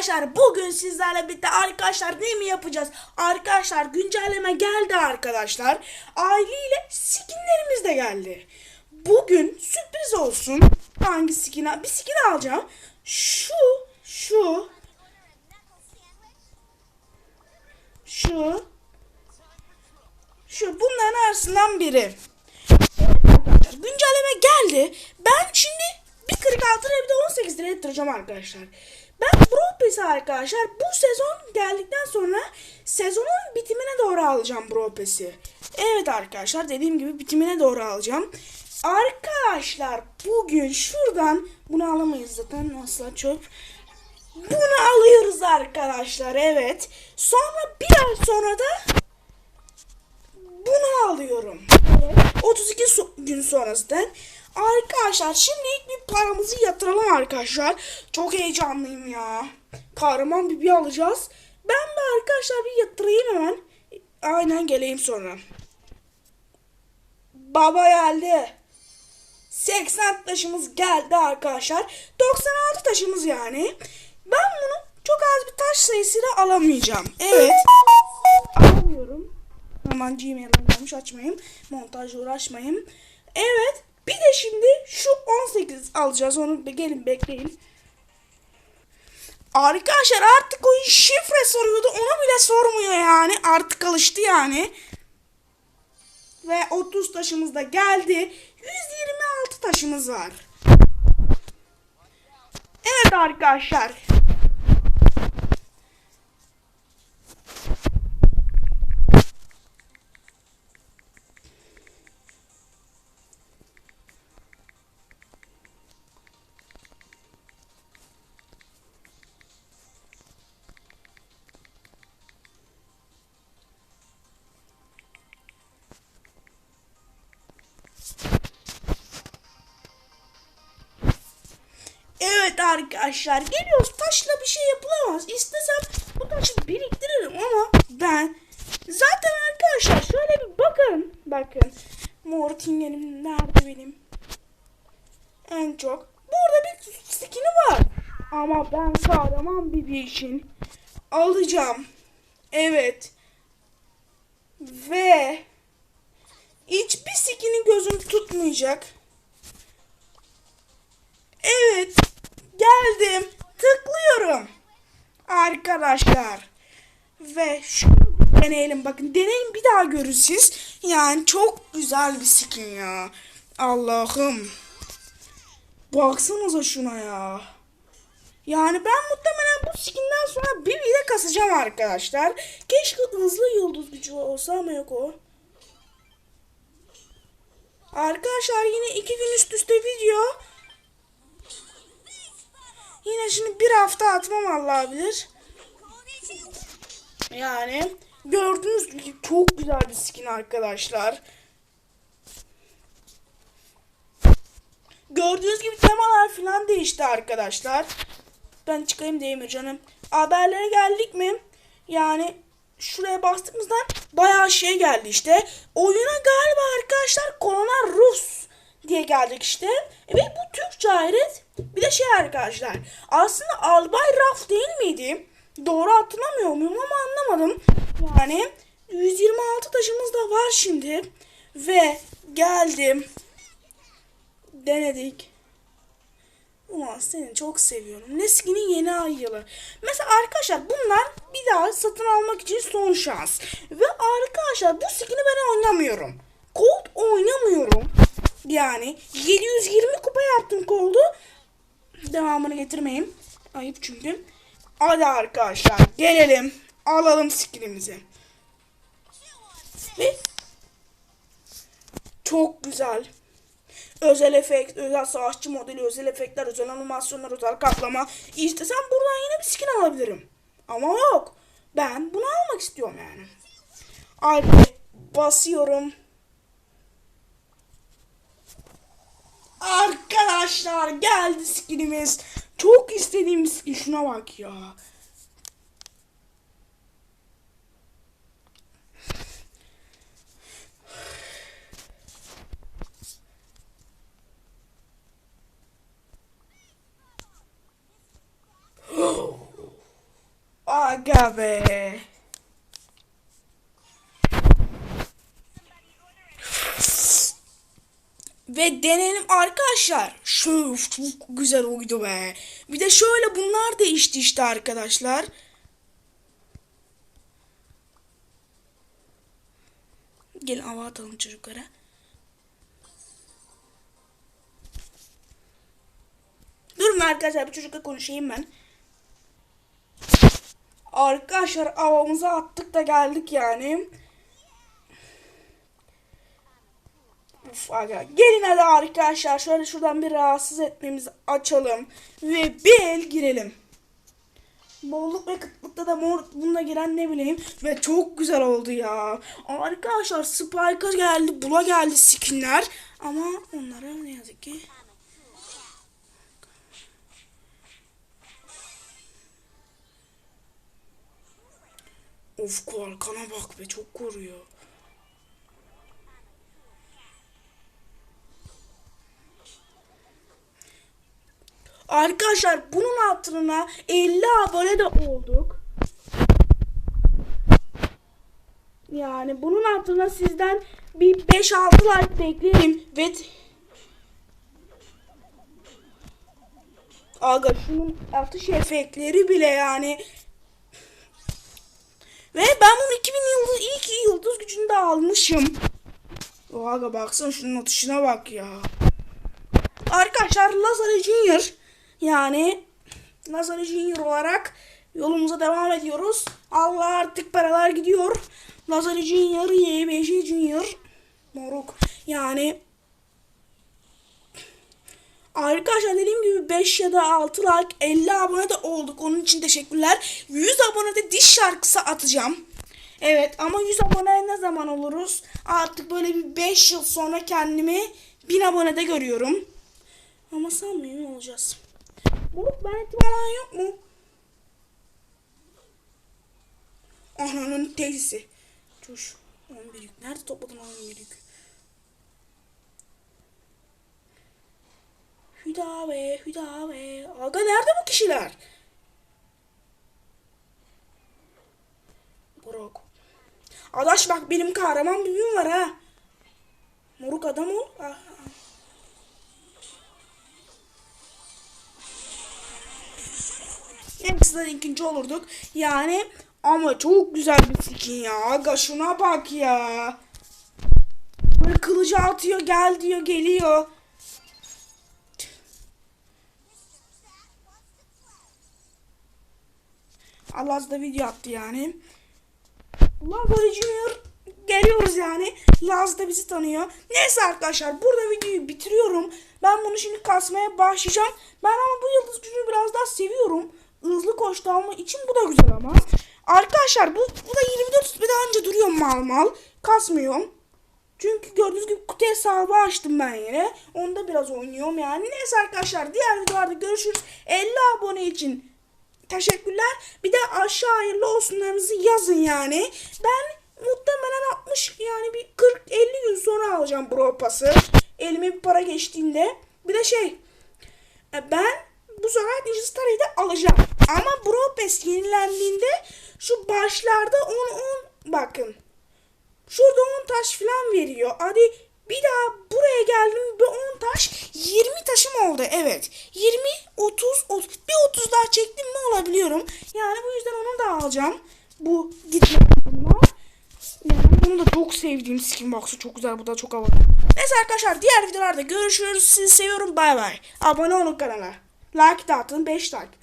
Arkadaşlar bugün sizlerle birlikte arkadaşlar ne mi yapacağız? Arkadaşlar güncelleme geldi arkadaşlar. Aileyle skinlerimiz de geldi. Bugün sürpriz olsun. Hangi skin? Bir skin alacağım. Şu, şu, şu, şu bunların arasından biri. Güncelleme geldi. Ben şimdi bir 46 lira bir de 18 lira yatıracağım arkadaşlar. Ben Pass'i arkadaşlar bu sezon geldikten sonra sezonun bitimine doğru alacağım Brawl. Evet arkadaşlar dediğim gibi bitimine doğru alacağım. Arkadaşlar bugün şuradan bunu alamayız zaten asla çöp. Bunu alıyoruz arkadaşlar evet. Sonra bir ay sonra da bunu alıyorum. 32 so- gün sonrasında. Arkadaşlar şimdi ilk bir paramızı yatıralım arkadaşlar. Çok heyecanlıyım ya. Kahraman bir alacağız. Ben de arkadaşlar bir yatırayım hemen. Aynen geleyim sonra. Baba geldi. 80 taşımız geldi arkadaşlar. 96 taşımız yani. Ben bunu çok az bir taş sayısıyla alamayacağım. Evet. Alamıyorum. Hemen Gmail'den gelmiş açmayayım. Montajla uğraşmayayım. Evet. Bir de şimdi şu 18 alacağız. Onu gelin bekleyin. Arkadaşlar artık oyun şifre soruyordu. Onu bile sormuyor yani. Artık alıştı yani. Ve 30 taşımız da geldi. 126 taşımız var. Evet arkadaşlar. Arkadaşlar geliyoruz taşla bir şey yapılamaz. İstesem bu taşı biriktiririm ama ben zaten arkadaşlar şöyle bir bakın. Bakın. Mortingen'im nerede benim? En çok. Burada bir skin'i var. Ama ben kahraman bir için alacağım. Evet. Ve hiçbir skin'i gözüm tutmayacak. Evet. Geldim. Tıklıyorum. Arkadaşlar. Ve şunu deneyelim. Bakın deneyin bir daha görün. Yani çok güzel bir skin ya. Allah'ım. Baksanıza şuna ya. Yani ben muhtemelen bu skinden sonra bir de kasacağım arkadaşlar. Keşke hızlı yıldız gücü olsa ama yok o. Arkadaşlar yine iki gün üst üste video. Yine şimdi bir hafta atmam Allah bilir. Yani gördüğünüz gibi çok güzel bir skin arkadaşlar. Gördüğünüz gibi temalar falan değişti arkadaşlar. Ben çıkayım mi canım? Haberlere geldik mi? Yani şuraya bastığımızdan bayağı şey geldi işte. Oyuna galiba arkadaşlar Korona Rus diye geldik işte. Ve bu Türkçe hayret. Bir de şey arkadaşlar. Aslında Albay Raf değil miydi? Doğru hatırlamıyor muyum ama anlamadım. Yani 126 taşımız da var şimdi. Ve geldim. Denedik. Ulan seni çok seviyorum. Neskin'in yeni ay yılı. Mesela arkadaşlar bunlar bir daha satın almak için son şans. Ve arkadaşlar bu skin'i ben oynamıyorum. Cold oynamıyorum. Yani 720 kupa yaptım Cold'u. Devamını getirmeyeyim. Ayıp çünkü. Hadi arkadaşlar gelelim. Alalım skinimizi. Ve çok güzel. Özel efekt, özel savaşçı modeli, özel efektler, özel animasyonlar, özel kaplama. İstesem buradan yine bir skin alabilirim. Ama yok. Ben bunu almak istiyorum yani. Ay basıyorum. Arkadaşlar geldi skinimiz. Çok istediğim skin. Şuna bak ya. Aga be. Ve denelim arkadaşlar. Şu çok güzel oydu be. Bir de şöyle bunlar değişti işte arkadaşlar. Gelin hava atalım çocuklara. Durun arkadaşlar bir çocukla konuşayım ben. Arkadaşlar avamızı attık da geldik yani. Uf aga. Gelin hadi arkadaşlar şöyle şuradan bir rahatsız etmemizi açalım. Ve bir el girelim. Bolluk ve kıtlıkta da mor bununla giren ne bileyim. Ve çok güzel oldu ya. Arkadaşlar Spike'a geldi, Bula geldi skinler. Ama onlara ne yazık ki Of kana bak be çok koruyor. Arkadaşlar bunun hatırına 50 abone de olduk. Yani bunun hatırına sizden bir 5-6 like beklerim ve Aga şunun atış efektleri bile yani ve ben bunu 2000 yıldız ilk yıldız gücünde almışım. O aga baksana şunun atışına bak ya. Arkadaşlar Lazare Junior yani Lazare Junior olarak yolumuza devam ediyoruz. Allah artık paralar gidiyor. Lazare Junior, YBJ Junior. Moruk. Yani Arkadaşlar dediğim gibi 5 ya da 6 like 50 abone de olduk. Onun için teşekkürler. 100 abonede diş şarkısı atacağım. Evet ama 100 abone ne zaman oluruz? Artık böyle bir 5 yıl sonra kendimi 1000 abonede görüyorum. Ama sanmıyorum olacağız. Moruk ben ihtimalan yok mu? Ananın teyzesi. Coş. 11 yük. Nerede topladın 11 yük? Hüda be, Hüda be. Aga nerede bu kişiler? Burak. Adaş bak benim kahraman büyüğüm var ha. Moruk adam ol. Ah, En kısadan ikinci olurduk. Yani ama çok güzel bir skin ya. Aga şuna bak ya. Böyle kılıcı atıyor gel diyor geliyor. Allah da video attı yani. Lazlı Junior geliyoruz yani. Laz da bizi tanıyor. Neyse arkadaşlar burada videoyu bitiriyorum. Ben bunu şimdi kasmaya başlayacağım. Ben ama bu yıldız gücünü biraz daha seviyorum. Hızlı koştu alma için bu da güzel ama. Arkadaşlar bu, bu da 24 bir daha önce duruyor mal mal. Kasmıyorum. Çünkü gördüğünüz gibi kutu hesabı açtım ben yine. Onda biraz oynuyorum yani. Neyse arkadaşlar diğer videolarda görüşürüz. 50 abone için teşekkürler. Bir de aşağı hayırlı olsunlarınızı yazın yani. Ben muhtemelen 60 yani bir 40-50 gün sonra alacağım Brawl Pass'ı. Elime bir para geçtiğinde. Bir de şey e, ben sefer Ninja Star'ı da alacağım. Ama Brawl Pass yenilendiğinde şu başlarda 10-10 bakın. Şurada 10 taş falan veriyor. Hadi bir daha buraya geldim bir 10 taş 20 taşım oldu evet. 20 30 30 bir 30 daha çektim mi olabiliyorum. Yani bu yüzden onu da alacağım. Bu gitme. Yani bunu da çok sevdiğim skin box'u çok güzel bu da çok havalı. Neyse arkadaşlar diğer videolarda görüşürüz. Sizi seviyorum bay bay. Abone olun kanala. Like de atın 5 like.